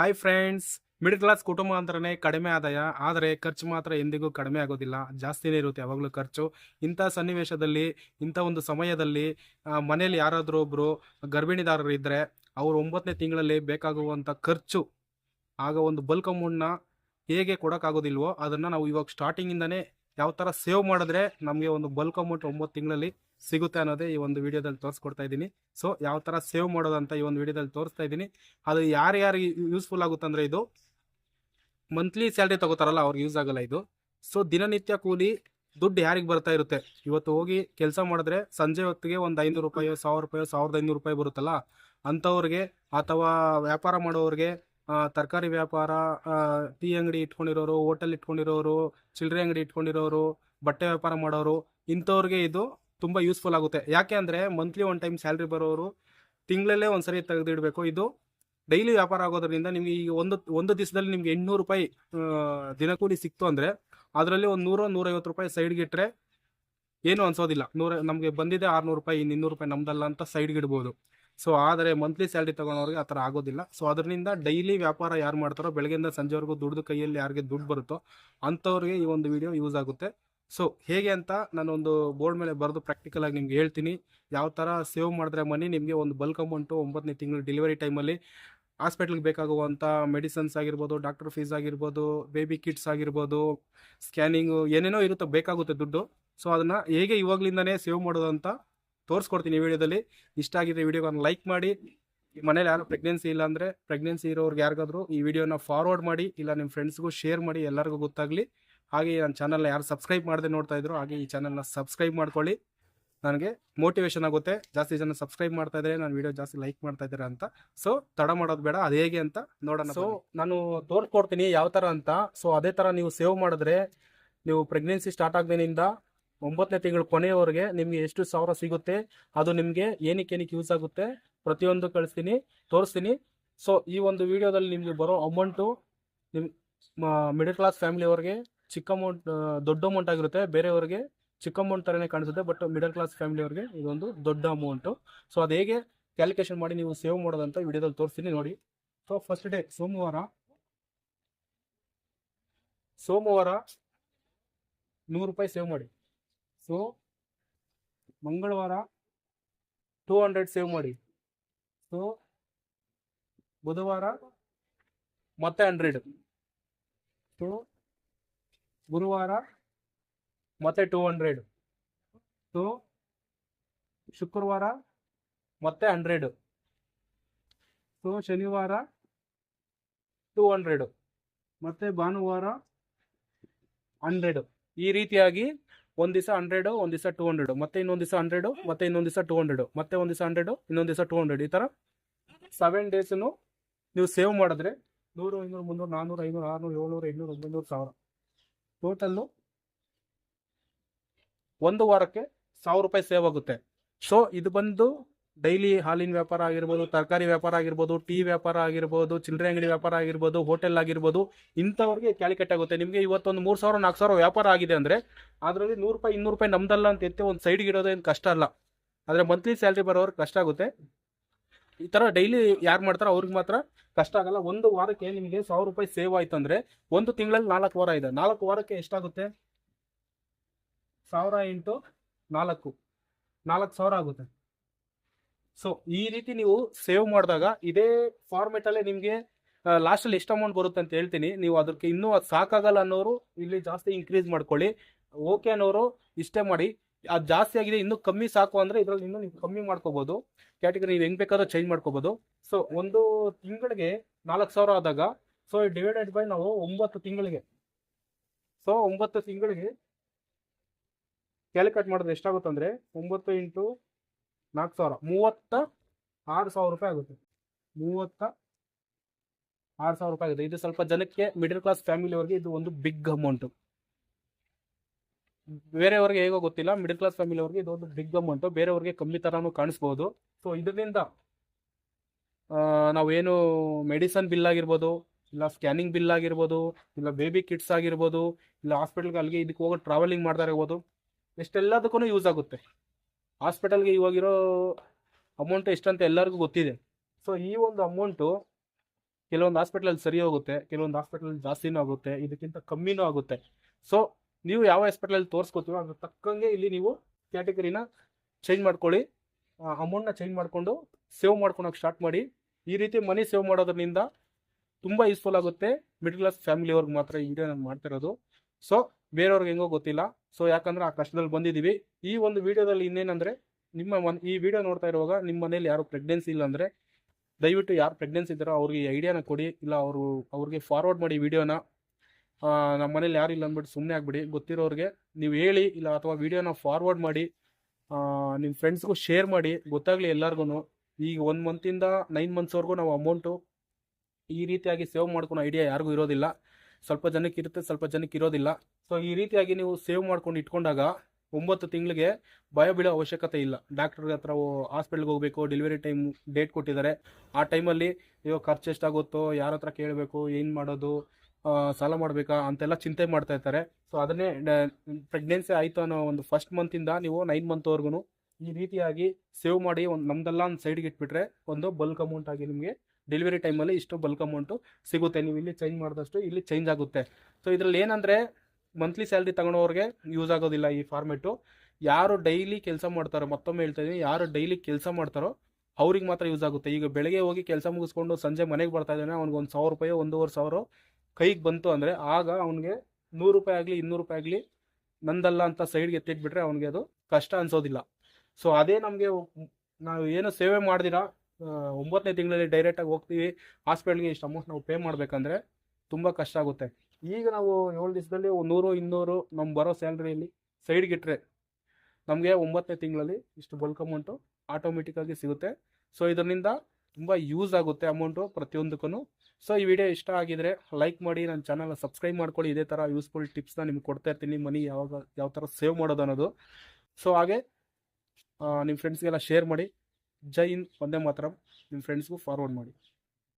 Hi friends middle class ಕುಟುಂಬ ಅಂತಾನೆ ಕಡಿಮೆ ಆದಾಯ, ಆದರೆ ಖರ್ಚು ಮಾತ್ರ ಎಂದಿಗೂ ಕಡಿಮೆ ಆಗೋದಿಲ್ಲ. ಜಾಸ್ತಿನೇ ಇರುತ್ತೆ ಯಾವಾಗಲೂ ಖರ್ಚು. ಇಂಥ ಸನ್ನಿವೇಶದಲ್ಲಿ, ಇಂಥ ಒಂದು ಸಮಯದಲ್ಲಿ ಮನೇಲಿ ಯಾರಾದರೂ ಒಬ್ಬರು ಗರ್ಭಿಣಿದಾರರು ಇದ್ದರೆ ಅವರು ಒಂಬತ್ತನೇ ತಿಂಗಳಲ್ಲಿ ಬೇಕಾಗುವಂಥ ಖರ್ಚು, ಆಗ ಒಂದು ಬಲ್ಕ್ ಅಮೌಂಟ್ನ ಹೇಗೆ ಕೊಡೋಕ್ಕಾಗೋದಿಲ್ವೋ ಅದನ್ನು ನಾವು ಇವಾಗ ಸ್ಟಾರ್ಟಿಂಗಿಂದನೇ ಯಾವ ಥರ ಸೇವ್ ಮಾಡಿದ್ರೆ ನಮಗೆ ಒಂದು ಬಲ್ಕ್ ಅಮೌಂಟ್ ಒಂಬತ್ತು ತಿಂಗಳಲ್ಲಿ ಸಿಗುತ್ತೆ ಅನ್ನೋದೇ ಈ ಒಂದು ವಿಡಿಯೋದಲ್ಲಿ ತೋರಿಸ್ಕೊಡ್ತಾ ಇದ್ದೀನಿ. ಸೊ ಯಾವ ಥರ ಸೇವ್ ಮಾಡೋದಂತ ಈ ಒಂದು ವಿಡಿಯೋದಲ್ಲಿ ತೋರಿಸ್ತಾ ಇದ್ದೀನಿ. ಅದು ಯಾರ್ಯಾರಿಗೆ ಯೂಸ್ಫುಲ್ ಆಗುತ್ತೆ ಅಂದರೆ ಇದು ಮಂತ್ಲಿ ಸ್ಯಾಲ್ರಿ ತಗೋತಾರಲ್ಲ ಅವ್ರಿಗೆ ಯೂಸ್ ಆಗಲ್ಲ ಇದು. ಸೊ ದಿನನಿತ್ಯ ಕೂಲಿ ದುಡ್ಡು ಯಾರಿಗೆ ಬರ್ತಾ ಇರುತ್ತೆ? ಇವತ್ತು ಹೋಗಿ ಕೆಲಸ ಮಾಡಿದ್ರೆ ಸಂಜೆ ಹೊತ್ತಿಗೆ ಒಂದು ಐನೂರು ರೂಪಾಯಿ, ಸಾವಿರ ರೂಪಾಯಿ, ಸಾವಿರದ ಐನೂರು ರೂಪಾಯಿ ಬರುತ್ತಲ್ಲ? ಅಂಥವ್ರಿಗೆ ಅಥವಾ ವ್ಯಾಪಾರ ಮಾಡೋರಿಗೆ ತರಕಾರಿ ವ್ಯಾಪಾರ ಟೀ ಅಂಗಡಿ ಇಟ್ಕೊಂಡಿರೋರು, ಹೋಟೆಲ್ ಇಟ್ಕೊಂಡಿರೋರು ಚಿಲ್ಲರೆ ಅಂಗಡಿ ಇಟ್ಕೊಂಡಿರೋರು, ಬಟ್ಟೆ ವ್ಯಾಪಾರ ಮಾಡೋರು, ಇಂಥವ್ರಿಗೆ ಇದು ತುಂಬ ಯೂಸ್ಫುಲ್ ಆಗುತ್ತೆ. ಯಾಕೆ ಅಂದರೆ ಮಂತ್ಲಿ ಒನ್ ಟೈಮ್ ಸ್ಯಾಲ್ರಿ ಬರೋರು ತಿಂಗಳಲ್ಲೇ ಒಂದ್ಸರಿ ತೆಗೆದಿಡಬೇಕು. ಇದು ಡೈಲಿ ವ್ಯಾಪಾರ ಆಗೋದ್ರಿಂದ ನಿಮಗೆ ಈಗ ಒಂದು ಒಂದು ದಿವಸದಲ್ಲಿ ನಿಮಗೆ ಎಂಟುನೂರು ರೂಪಾಯಿ ದಿನಕೂಲಿ ಸಿಕ್ತು ಅಂದರೆ ಅದರಲ್ಲಿ ಒಂದು ನೂರು, ನೂರೈವತ್ತು ರೂಪಾಯಿ ಸೈಡ್ಗೆ ಇಟ್ಟರೆ ಏನು ಅನ್ಸೋದಿಲ್ಲ. ನೂರ, ನಮಗೆ ಬಂದಿದೆ ಆರುನೂರು ರೂಪಾಯಿ ಇನ್ನು ಇನ್ನೂರು ರೂಪಾಯಿ ನಮ್ದಲ್ಲ ಅಂತ ಸೈಡ್ಗೆ ಇಡ್ಬೋದು. ಸೊ ಆದರೆ ಮಂತ್ಲಿ ಸ್ಯಾಲ್ರಿ ತೊಗೊಳೋರಿಗೆ ಆ ಥರ ಆಗೋದಿಲ್ಲ. ಸೊ ಅದರಿಂದ ಡೈಲಿ ವ್ಯಾಪಾರ ಯಾರು ಮಾಡ್ತಾರೋ ಬೆಳಗ್ಗೆಯಿಂದ ಸಂಜೆವರೆಗೂ ದುಡ್ದು ಕೈಯಲ್ಲಿ ಯಾರಿಗೆ ದುಡ್ಡು ಬರುತ್ತೋ ಅಂಥವ್ರಿಗೆ ಈ ಒಂದು ವಿಡಿಯೋ ಯೂಸ್ ಆಗುತ್ತೆ. ಸೊ ಹೇಗೆ ಅಂತ ನಾನೊಂದು ಬೋರ್ಡ್ ಮೇಲೆ ಬರೆದು ಪ್ರಾಕ್ಟಿಕಲ್ ಆಗಿ ನಿಮ್ಗೆ ಹೇಳ್ತೀನಿ. ಯಾವ ಥರ ಸೇವ್ ಮಾಡಿದ್ರೆ ಮನಿ ನಿಮಗೆ ಒಂದು ಬಲ್ಕ್ ಅಮೌಂಟು ಒಂಬತ್ತನೇ ತಿಂಗಳು ಡೆಲಿವರಿ ಟೈಮಲ್ಲಿ ಹಾಸ್ಪಿಟ್ಲಿಗೆ ಬೇಕಾಗುವಂಥ ಮೆಡಿಸನ್ಸ್ ಆಗಿರ್ಬೋದು ಡಾಕ್ಟರ್ ಫೀಸ್ ಆಗಿರ್ಬೋದು ಬೇಬಿ ಕಿಟ್ಸ್ ಆಗಿರ್ಬೋದು ಸ್ಕ್ಯಾನಿಂಗು ಏನೇನೋ ಇರುತ್ತೆ ಬೇಕಾಗುತ್ತೆ ದುಡ್ಡು. ಸೊ ಅದನ್ನು ಹೇಗೆ ಇವಾಗಲಿಂದನೇ ಸೇವ್ ಮಾಡೋದು ಅಂತ ತೋರಿಸ್ಕೊಡ್ತೀನಿ ಈ ವಿಡಿಯೋದಲ್ಲಿ. ಇಷ್ಟ ಆಗಿದೆ ವಿಡಿಯೋಗಳನ್ನು ಲೈಕ್ ಮಾಡಿ. ಮನೇಲಿ ಯಾರು ಪ್ರೆಗ್ನೆನ್ಸಿ ಇಲ್ಲ ಅಂದರೆ ಪ್ರೆಗ್ನೆನ್ಸಿ ಇರೋರ್ಗೆ ಯಾರಿಗಾದರೂ ಈ ವಿಡಿಯೋನ ಫಾರ್ವರ್ಡ್ ಮಾಡಿ, ಇಲ್ಲ ನಿಮ್ಮ ಫ್ರೆಂಡ್ಸ್ಗೂ ಶೇರ್ ಮಾಡಿ ಎಲ್ಲರಿಗೂ ಗೊತ್ತಾಗಲಿ. ಹಾಗೆ ನನ್ನ ಚಾನಲ್ನ ಯಾರು ಸಬ್ಸ್ಕ್ರೈಬ್ ಮಾಡದೆ ನೋಡ್ತಾ ಇದ್ರು ಹಾಗೆ ಈ ಚಾನಲ್ನ ಸಬ್ಸ್ಕ್ರೈಬ್ ಮಾಡ್ಕೊಳ್ಳಿ. ನನಗೆ ಮೋಟಿವೇಶನ್ ಆಗುತ್ತೆ. ಜಾಸ್ತಿ ಜನ ಸಬ್ಸ್ಕ್ರೈಬ್ ಮಾಡ್ತಾ ಇದ್ರೆ ನಾನು ವಿಡಿಯೋ ಜಾಸ್ತಿ ಲೈಕ್ ಮಾಡ್ತಾ ಇದ್ದಾರೆ ಅಂತ. ಸೊ ತಡ ಮಾಡೋದು ಬೇಡ. ಅದು ಹೇಗೆ ಅಂತ ನೋಡೋಣ ಸೊ ನಾನು ತೋರಿಸ್ಕೊಡ್ತೀನಿ ಯಾವ ಥರ ಅಂತ. ಸೊ ಅದೇ ಥರ ನೀವು ಸೇವ್ ಮಾಡಿದ್ರೆ ನೀವು ಪ್ರೆಗ್ನೆನ್ಸಿ ಸ್ಟಾರ್ಟ್ ಆಗದೇನಿಂದ ಒಂಬತ್ತನೇ ತಿಂಗಳು ಕೊನೆಯವರೆಗೆ ನಿಮಗೆ ಎಷ್ಟು ಸಾವಿರ ಸಿಗುತ್ತೆ, ಅದು ನಿಮಗೆ ಏನಕ್ಕೆ ಏನಕ್ಕೆ ಯೂಸ್ ಆಗುತ್ತೆ ಪ್ರತಿಯೊಂದು ಕಳಿಸ್ತೀನಿ, ತೋರಿಸ್ತೀನಿ. ಸೊ ಈ ಒಂದು ವಿಡಿಯೋದಲ್ಲಿ ನಿಮಗೆ ಬರೋ ಅಮೌಂಟು ನಿಮ್ಮ ಮಿಡಲ್ ಕ್ಲಾಸ್ ಫ್ಯಾಮಿಲಿಯವ್ರಿಗೆ ಚಿಕ್ಕ ಅಮೌಂಟ್ ದೊಡ್ಡ ಅಮೌಂಟ್ ಆಗಿರುತ್ತೆ. ಬೇರೆಯವರಿಗೆ ಚಿಕ್ಕ ಅಮೌಂಟ್ ಥರನೇ ಕಾಣಿಸುತ್ತೆ ಬಟ್ ಮಿಡಲ್ ಕ್ಲಾಸ್ ಫ್ಯಾಮಿಲಿಯವ್ರಿಗೆ ಇದೊಂದು ದೊಡ್ಡ ಅಮೌಂಟು ಸೊ ಅದು ಹೇಗೆ ಕ್ಯಾಲ್ಕುಲೇಷನ್ ಮಾಡಿ ನೀವು ಸೇವ್ ಮಾಡೋದಂತ ವಿಡಿಯೋದಲ್ಲಿ ತೋರಿಸ್ತೀನಿ ನೋಡಿ. ಸೊ ಫಸ್ಟ್ ಡೇ ಸೋಮವಾರ. ಸೋಮವಾರ ನೂರು ರೂಪಾಯಿ ಸೇವ್ ಮಾಡಿ. ಸೊ ಮಂಗಳವಾರ ಟೂ ಹಂಡ್ರೆಡ್ ಸೇವ್ ಮಾಡಿ. ಸೊ ಬುಧವಾರ ಮತ್ತೆ ಹಂಡ್ರೆಡ್ ಸೊ ಗುರುವಾರ ಮತ್ತೆ ಟೂ ಹಂಡ್ರೆಡ್ ಸೊ ಶುಕ್ರವಾರ ಮತ್ತೆ ಹಂಡ್ರೆಡ್ ಸೊ ಶನಿವಾರ ಟೂ ಹಂಡ್ರೆಡ್ ಮತ್ತೆ ಭಾನುವಾರ ಹಂಡ್ರೆಡ್ ಈ ರೀತಿಯಾಗಿ ಒಂದ್ ದಿವಸ ಹಂಡ್ರೆಡ್ ಒಂದ್ ದಿವಸ ಟೂ ಹಂಡ್ರೆಡ್ ಮತ್ತೆ ಇನ್ನೊಂದ್ ದಿವಸ ಹಂಡ್ರೆಡ್ ಮತ್ತೆ ಇನ್ನೊಂದ್ ದಿವಸ ಟೂ ಹಂಡ್ರೆಡ್ ಮತ್ತೆ ಒಂದ್ ದಿವಸ ಹಂಡ್ರೆಡ್ ಇನ್ನೊಂದ್ ದಿವಸ ಟೂ ಹಂಡ್ರೆಡ್ ಈ ತರ ಸೆವೆನ್ ಡೇಸ್ ನೀವು ಸೇವ್ ಮಾಡಿದ್ರೆ ನೂರು ಐನೂರು ಮುನ್ನೂರು, ನಾನೂರು, ಐನೂರು, ಆರ್ನೂರು, ಏಳ್ನೂರು, ಎಂಟ್ನೂರು, ಒಂಬೈನೂರು, ಸಾವಿರ. ಟೋಟಲ್ಲು ಒಂದು ವಾರಕ್ಕೆ ಸಾವಿರ ರೂಪಾಯಿ ಸೇವ್ ಆಗುತ್ತೆ. ಸೊ ಇದು ಬಂದು ಡೈಲಿ ಹಾಲಿನ ವ್ಯಾಪಾರ ಆಗಿರ್ಬೋದು, ತರಕಾರಿ ವ್ಯಾಪಾರ ಆಗಿರ್ಬೋದು, ಟೀ ವ್ಯಾಪಾರ ಆಗಿರ್ಬೋದು, ಚಿಲ್ಲರೆ ಅಂಗಡಿ ವ್ಯಾಪಾರ ಆಗಿರ್ಬೋದು, ಹೋಟೆಲ್ ಆಗಿರ್ಬೋದು, ಇಂಥವ್ರಿಗೆ ಕ್ಯಾಲಿಕಟ್ ಆಗುತ್ತೆ ನಿಮಗೆ ಇವತ್ತೊಂದು ಮೂರು ಸಾವಿರ, ನಾಲ್ಕು ಸಾವಿರ ವ್ಯಾಪಾರ ಆಗಿದೆ ಅಂದರೆ ಅದರಲ್ಲಿ ನೂರು ರೂಪಾಯಿ, ಇನ್ನೂರು ರೂಪಾಯಿ ನಮ್ದಲ್ಲ ಅಂತ ಎತ್ತೆ ಒಂದು ಸೈಡ್ಗೆ ಇಡೋದೇನು ಕಷ್ಟ ಅಲ್ಲ. ಆದರೆ ಮಂತ್ಲಿ ಸ್ಯಾಲ್ರಿ ಬರೋರು ಕಷ್ಟ ಆಗುತ್ತೆ. ಈ ಥರ ಡೈಲಿ ಯಾರು ಮಾಡ್ತಾರೋ ಅವ್ರಿಗೆ ಮಾತ್ರ ಕಷ್ಟ ಆಗಲ್ಲ. ಒಂದು ವಾರಕ್ಕೆ ನಿಮಗೆ ಸಾವಿರ ರೂಪಾಯಿ ಸೇವ್ ಆಯ್ತು ಅಂದರೆ ಒಂದು ತಿಂಗಳಲ್ಲಿ ನಾಲ್ಕು ವಾರ ಇದೆ. ನಾಲ್ಕು ವಾರಕ್ಕೆ ಎಷ್ಟಾಗುತ್ತೆ? ಸಾವಿರ ಇಂಟು ನಾಲ್ಕು. ನಾಲ್ಕು ಸಾವಿರ ಆಗುತ್ತೆ. ಸೊ ಈ ರೀತಿ ನೀವು ಸೇವ್ ಮಾಡಿದಾಗ ಇದೇ ಫಾರ್ಮೆಟಲ್ಲೇ ನಿಮಗೆ ಲಾಸ್ಟಲ್ಲಿ ಎಷ್ಟು ಅಮೌಂಟ್ ಬರುತ್ತೆ ಅಂತ ಹೇಳ್ತೀನಿ. ನೀವು ಅದಕ್ಕೆ ಇನ್ನೂ ಅದು ಸಾಕಾಗಲ್ಲ ಅನ್ನೋರು ಇಲ್ಲಿ ಜಾಸ್ತಿ ಇನ್ಕ್ರೀಸ್ ಮಾಡ್ಕೊಳ್ಳಿ. ಓಕೆ ಅನ್ನೋರು ಇಷ್ಟೇ ಮಾಡಿ. ಅದು ಜಾಸ್ತಿ ಆಗಿದೆ, ಇನ್ನೂ ಕಮ್ಮಿ ಸಾಕು ಅಂದರೆ ಇದರಲ್ಲಿ ಇನ್ನೂ ನೀವು ಕಮ್ಮಿ ಮಾಡ್ಕೋಬೋದು. ಕ್ಯಾಟಗರಿ ನೀವು ಹೆಂಗೆ ಬೇಕಾದ್ರೂ ಚೇಂಜ್ ಮಾಡ್ಕೋಬೋದು. ಸೊ ಒಂದು ತಿಂಗಳಿಗೆ ನಾಲ್ಕು ಸಾವಿರ ಆದಾಗ ಸೊ ಡಿವೈಡೆಡ್ ಬೈ ನಾವು ಒಂಬತ್ತು ತಿಂಗಳಿಗೆ. ಸೊ ಒಂಬತ್ತು ತಿಂಗಳಿಗೆ ಕ್ಯಾಲ್ಕುಲೇಟ್ ಮಾಡಿದ್ರೆ ಎಷ್ಟಾಗುತ್ತೆ ಅಂದರೆ, ಒಂಬತ್ತು ಇಂಟು ನಾಲ್ಕು ಸಾವಿರ. ಮೂವತ್ತ ಆರು ಸಾವಿರ ರೂಪಾಯಿ ಆಗುತ್ತೆ. ಮೂವತ್ತ ಆರು ಸಾವಿರ ರೂಪಾಯಿ ಆಗುತ್ತೆ. ಇದು ಸ್ವಲ್ಪ ಜನಕ್ಕೆ ಮಿಡಲ್ ಕ್ಲಾಸ್ ಫ್ಯಾಮಿಲಿಯವರಿಗೆ ಇದು ಒಂದು ಬಿಗ್ ಅಮೌಂಟು ಬೇರೆಯವರಿಗೆ ಹೇಗೋ ಗೊತ್ತಿಲ್ಲ. ಮಿಡಲ್ ಕ್ಲಾಸ್ ಫ್ಯಾಮಿಲಿಯವ್ರಿಗೆ ಇದು ಒಂದು ಬಿಗ್ ಅಮೌಂಟು ಬೇರೆಯವರಿಗೆ ಕಮ್ಮಿ ಥರನೂ ಕಾಣಿಸ್ಬೋದು. ಸೊ ಇದರಿಂದ ನಾವೇನು ಮೆಡಿಸನ್ ಬಿಲ್ ಆಗಿರ್ಬೋದು, ಇಲ್ಲ ಸ್ಕ್ಯಾನಿಂಗ್ ಬಿಲ್ ಆಗಿರ್ಬೋದು, ಇಲ್ಲ ಬೇಬಿ ಕಿಟ್ಸ್ ಆಗಿರ್ಬೋದು, ಇಲ್ಲ ಹಾಸ್ಪಿಟಲ್ಗೆ ಅಲ್ಲಿಗೆ ಇದಕ್ಕೆ ಹೋಗೋ ಟ್ರಾವೆಲಿಂಗ್ ಮಾಡ್ತಾ ಇರ್ಬೋದು ಎಷ್ಟೆಲ್ಲದಕ್ಕೂ ಯೂಸ್ ಆಗುತ್ತೆ. ಹಾಸ್ಪಿಟಲ್ಗೆ ಇವಾಗಿರೋ ಅಮೌಂಟ್ ಎಷ್ಟಂತ ಎಲ್ಲರಿಗೂ ಗೊತ್ತಿದೆ. ಸೊ ಈ ಒಂದು ಅಮೌಂಟು ಕೆಲವೊಂದು ಹಾಸ್ಪಿಟ್ಲಲ್ಲಿ ಸರಿ ಹೋಗುತ್ತೆ, ಕೆಲವೊಂದು ಹಾಸ್ಪಿಟ್ಲಲ್ಲಿ ಜಾಸ್ತಿನೂ ಆಗುತ್ತೆ, ಇದಕ್ಕಿಂತ ಕಮ್ಮಿನೂ ಆಗುತ್ತೆ. ಸೊ ನೀವು ಯಾವ ಹಾಸ್ಪಿಟ್ಲಲ್ಲಿ ತೋರಿಸ್ಕೋತೀವೋ ಅದ್ರ ತಕ್ಕಂಗೆ ಇಲ್ಲಿ ನೀವು ಕ್ಯಾಟಗರಿನ ಚೇಂಜ್ ಮಾಡ್ಕೊಳ್ಳಿ. ಅಮೌಂಟ್ನ ಚೇಂಜ್ ಮಾಡಿಕೊಂಡು ಸೇವ್ ಮಾಡ್ಕೊಳಕ್ಕೆ ಸ್ಟಾರ್ಟ್ ಮಾಡಿ. ಈ ರೀತಿ ಮನಿ ಸೇವ್ ಮಾಡೋದ್ರಿಂದ ತುಂಬ ಯೂಸ್ಫುಲ್ ಆಗುತ್ತೆ. ಮಿಡ್ಲ್ ಕ್ಲಾಸ್ ಫ್ಯಾಮಿಲಿಯವ್ರಿಗೆ ಮಾತ್ರ ಈ ನಾನು ಮಾಡ್ತಿರೋದು ಸೊ ಬೇರೆಯವ್ರಿಗೆ ಹೆಂಗೋ ಗೊತ್ತಿಲ್ಲ. ಸೊ ಯಾಕಂದ್ರೆ ಆ ಕಷ್ಟದಲ್ಲಿ ಬಂದಿದ್ದೀವಿ. ಈ ಒಂದು ವಿಡಿಯೋದಲ್ಲಿ ಇನ್ನೇನಂದ್ರೆ, ನಿಮ್ಮ ಈ ವಿಡಿಯೋ ನೋಡ್ತಾ ಇರುವಾಗ ನಿಮ್ಮ ಮನೇಲಿ ಯಾರು ಪ್ರೆಗ್ನೆನ್ಸಿ ಇಲ್ಲ ಅಂದರೆ, ದಯವಿಟ್ಟು ಯಾರು ಪ್ರೆಗ್ನೆನ್ಸಿ ಇದ್ದಾರೋ ಅವ್ರಿಗೆ ಐಡಿಯಾನ ಕೊಡಿ. ಇಲ್ಲ ಅವರು, ಅವ್ರಿಗೆ ಫಾರ್ವರ್ಡ್ ಮಾಡಿ ವಿಡಿಯೋನ. ನಮ್ಮ ಮನೇಲಿ ಯಾರು ಇಲ್ಲ ಅಂದ್ಬಿಟ್ಟು ಸುಮ್ಮನೆ ಆಗ್ಬಿಡಿ. ಗೊತ್ತಿರೋರಿಗೆ ನೀವು ಹೇಳಿ, ಇಲ್ಲ ಅಥವಾ ವಿಡಿಯೋನ ಫಾರ್ವರ್ಡ್ ಮಾಡಿ ನಿಮ್ಮ ಫ್ರೆಂಡ್ಸ್ಗೂ ಶೇರ್ ಮಾಡಿ. ಗೊತ್ತಾಗಲಿ ಎಲ್ಲರಿಗೂ ಈಗ ಒಂದು ಮಂತಿಂದ ನೈನ್ ಮಂತ್ಸ್ವರೆಗೂ ನಾವು ಅಮೌಂಟು ಈ ರೀತಿಯಾಗಿ ಸೇವ್ ಮಾಡ್ಕೊಳೋ ಐಡಿಯಾ ಯಾರಿಗೂ ಇರೋದಿಲ್ಲ. ಸ್ವಲ್ಪ ಜನಕ್ಕೆ ಇರುತ್ತೆ, ಸ್ವಲ್ಪ ಜನಕ್ಕೆ ಇರೋದಿಲ್ಲ. ಸೊ ಈ ರೀತಿಯಾಗಿ ನೀವು ಸೇವ್ ಮಾಡ್ಕೊಂಡು ಇಟ್ಕೊಂಡಾಗ ಒಂಬತ್ತು ತಿಂಗಳಿಗೆ ಭಯ ಬೀಳೋ ಅವಶ್ಯಕತೆ ಇಲ್ಲ. ಡಾಕ್ಟರ್ ಹತ್ರ ಹಾಸ್ಪಿಟ್ಲ್ಗೆ ಹೋಗಬೇಕು ಡೆಲಿವರಿ ಟೈಮ್ ಡೇಟ್ ಕೊಟ್ಟಿದ್ದಾರೆ. ಆ ಟೈಮಲ್ಲಿ ಇವಾಗ ಖರ್ಚು ಎಷ್ಟಾಗುತ್ತೋ, ಯಾರ ಹತ್ರ ಕೇಳಬೇಕು, ಏನು ಮಾಡೋದು ಸಾಲ ಮಾಡಬೇಕಾ ಅಂತೆಲ್ಲ ಚಿಂತೆ ಮಾಡ್ತಾ ಇರ್ತಾರೆ. ಸೊ ಅದನ್ನೇ ಪ್ರೆಗ್ನೆನ್ಸಿ ಆಯಿತು ಅನ್ನೋ ಒಂದು ಫಸ್ಟ್ ಮಂತಿಂದ ನೀವು ನೈನ್ ಮಂತ್ವರೆಗೂ ಈ ರೀತಿಯಾಗಿ ಸೇವ್ ಮಾಡಿ ಒಂದು, ನಮ್ದೆಲ್ಲ ಒಂದು ಸೈಡ್ಗೆ ಇಟ್ಬಿಟ್ರೆ ಒಂದು ಬಲ್ಕ್ ಅಮೌಂಟ್ ಆಗಿ ನಿಮಗೆ ಡೆಲಿವರಿ ಟೈಮಲ್ಲಿ ಇಷ್ಟು ಬಲ್ಕ್ ಅಮೌಂಟು ಸಿಗುತ್ತೆ. ನೀವು ಇಲ್ಲಿ ಚೇಂಜ್ ಮಾಡಿದಷ್ಟು ಇಲ್ಲಿ ಚೇಂಜ್ ಆಗುತ್ತೆ. ಸೊ ಇದರಲ್ಲಿ ಏನಂದರೆ ಮಂತ್ಲಿ ಸ್ಯಾಲ್ರಿ ತಗೊಳೋರಿಗೆ ಯೂಸ್ ಆಗೋದಿಲ್ಲ ಈ ಫಾರ್ಮೆಟು ಯಾರು ಡೈಲಿ ಕೆಲಸ ಮಾಡ್ತಾರೋ, ಮತ್ತೊಮ್ಮೆ ಹೇಳ್ತಾ ಯಾರು ಡೈಲಿ ಕೆಲಸ ಮಾಡ್ತಾರೋ ಅವ್ರಿಗೆ ಮಾತ್ರ ಯೂಸ್ ಆಗುತ್ತೆ. ಈಗ ಬೆಳಗ್ಗೆ ಹೋಗಿ ಕೆಲಸ ಮುಗಿಸ್ಕೊಂಡು ಸಂಜೆ ಮನೆಗೆ ಬರ್ತಾ ಇದ್ದಾನೆ, ಅವ್ನಿಗೆ ಒಂದು ಸಾವಿರ ರೂಪಾಯಿ, ಒಂದೂವರೆ ಸಾವಿರ ಕೈಗೆ ಬಂತು ಅಂದರೆ ಆಗ ಅವನಿಗೆ ನೂರು ರೂಪಾಯಿ ಆಗಲಿ, ಇನ್ನೂರು ರೂಪಾಯಿ ಆಗಲಿ ನಂದಲ್ಲ ಅಂತ ಸೈಡ್ಗೆ ಎತ್ತಿಟ್ಬಿಟ್ರೆ ಅವನಿಗೆ ಅದು ಕಷ್ಟ ಅನಿಸೋದಿಲ್ಲ. ಸೊ ಅದೇ ನಮಗೆ ನಾವು ಏನು ಸೇವೆ ಮಾಡ್ದಿರಾ ಒಂಬತ್ತನೇ ತಿಂಗಳಲ್ಲಿ ಡೈರೆಕ್ಟಾಗಿ ಹೋಗ್ತೀವಿ. ಹಾಸ್ಪಿಟ್ಲ್ಗೆ ಇಷ್ಟು ಅಮೌಂಟ್ ನಾವು ಪೇ ಮಾಡಬೇಕಂದ್ರೆ ತುಂಬ ಕಷ್ಟ ಆಗುತ್ತೆ. ಈಗ ನಾವು ಏಳು ದಿವಸದಲ್ಲಿ ನೂರು ಇನ್ನೂರು ನಮ್ಮ ಬರೋ ಸ್ಯಾಲ್ರಿಯಲ್ಲಿ ಸೈಡ್ಗೆ ಇಟ್ಟರೆ ನಮಗೆ ಒಂಬತ್ತನೇ ತಿಂಗಳಲ್ಲಿ ಇಷ್ಟು ಬಲ್ಕ್ ಅಮೌಂಟು ಆಟೋಮೆಟಿಕ್ಕಾಗಿ ಸಿಗುತ್ತೆ. ಸೊ ಇದರಿಂದ ತುಂಬ ಯೂಸ್ ಆಗುತ್ತೆ ಅಮೌಂಟು ಪ್ರತಿಯೊಂದಕ್ಕೂ ಸೊ ಈ ವಿಡಿಯೋ ಇಷ್ಟ ಆಗಿದ್ರೆ ಲೈಕ್ ಮಾಡಿ ನನ್ನ ಚಾನಲ್ನ ಸಬ್ಸ್ಕ್ರೈಬ್ ಮಾಡ್ಕೊಳ್ಳಿ. ಇದೇ ಥರ ಯೂಸ್ಫುಲ್ ಟಿಪ್ಸ್ನ ನಿಮ್ಗೆ ಕೊಡ್ತಾ ಇರ್ತೀನಿ. ಮನಿ ಯಾವಾಗ, ಯಾವ ಥರ ಸೇವ್ ಮಾಡೋದು ಅನ್ನೋದು. ಸೊ ಹಾಗೆ ನಿಮ್ಮ ಫ್ರೆಂಡ್ಸ್ಗೆಲ್ಲ ಶೇರ್ ಮಾಡಿ. ಜೈ ಹಿಂದ್ ಒಂದೇ ಮಾತ್ರ. ನಿಮ್ಮ ಫ್ರೆಂಡ್ಸ್ಗೂ ಫಾರ್ವರ್ಡ್ ಮಾಡಿ.